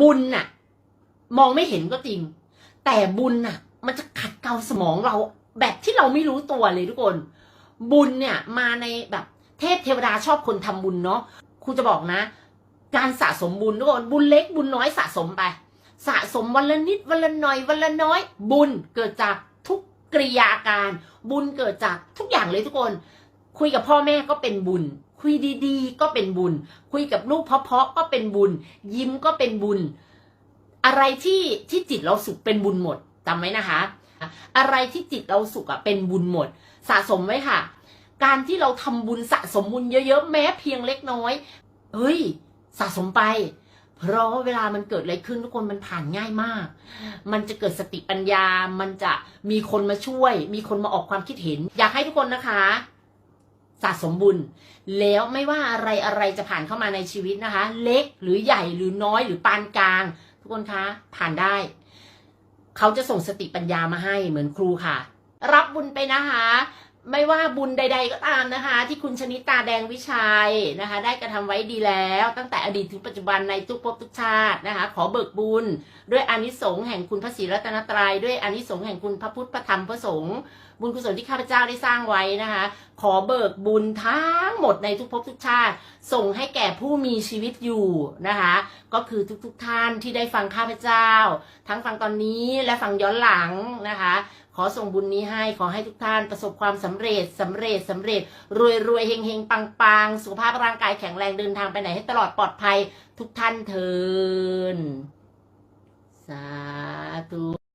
บุญน่ะ มองไม่เห็นก็จริง แต่บุญน่ะ มันจะขัดเกลาสมองเรา แบบที่เราไม่รู้ตัวเลยทุกคน บุญเนี่ย มาในแบบ เทพเทวดาชอบคนทำบุญเนาะครูจะบอกนะ การสะสมบุญทุกคนบุญเล็กบุญน้อยสะสมไป สะสมวันละนิดวันละหน่อยวันละน้อย บุญเกิดจากทุกกริยาการ บุญเกิดจากทุกอย่างเลยทุกคน คุยกับพ่อแม่ก็เป็นบุญ คุยดีๆ ก็เป็นบุญ คุยกับลูกเพาะๆก็เป็นบุญ ยิ้มก็เป็นบุญ อะไรที่ที่จิตเราสุขเป็นบุญหมดจำไว้นะคะ อะไรที่จิตเราสุขอะเป็นบุญหมด สะสมไว้ค่ะ การที่เราทำบุญสะสมบุญเยอะๆแม้เพียงเล็กน้อยเฮ้ย สะสมไปเพราะเวลามันเกิดอะไรขึ้นทุกคนมันผ่านง่ายมาก มันจะเกิดสติปัญญา มันจะมีคนมาช่วย มีคนมาออกความคิดเห็น อยากให้ทุกคนนะคะ สะสมบุญ แล้วไม่ว่าอะไรอะไรจะผ่านเข้ามาในชีวิตนะคะ เล็กหรือใหญ่หรือน้อยหรือปานกลาง ทุกคนคะผ่านได้ เขาจะส่งสติปัญญามาให้เหมือนครูค่ะ รับบุญไปนะคะ ไม่ว่าบุญใด ๆ ก็ตามนะคะ ที่คุณชนิตาแดงวิชัยนะคะ ได้กระทำไว้ดีแล้ว ตั้งแต่อดีตถึงปัจจุบันในทุกภพทุกชาตินะคะ ขอเบิกบุญ ด้วยอานิสงส์แห่งคุณพระศรีรัตนตรัยด้วยอานิสงส์แห่งคุณพระพุทธพระธรรมพระสงฆ์บุญกุศลที่ข้าพเจ้าได้สร้างไว้นะคะ ขอเบิกบุญทั้งหมดในทุกภพทุกชาติ ส่งให้แก่ผู้มีชีวิตอยู่นะคะ ก็คือทุกๆทท่านที่ได้ฟังข้าพเจ้า ทั้งฟังตอนนี้และฟังย้อนหลังนะคะ ขอส่งบุญนี้ให้ขอให้ทุกท่านประสบความสำเร็จสำเร็จสำเร็จ รวยรวยเฮงเฮงปังปังสุขภาพร่างกายแข็งแรงเดินทางไปไหนให้ตลอดปลอดภัยทุกท่านเทินสาธุ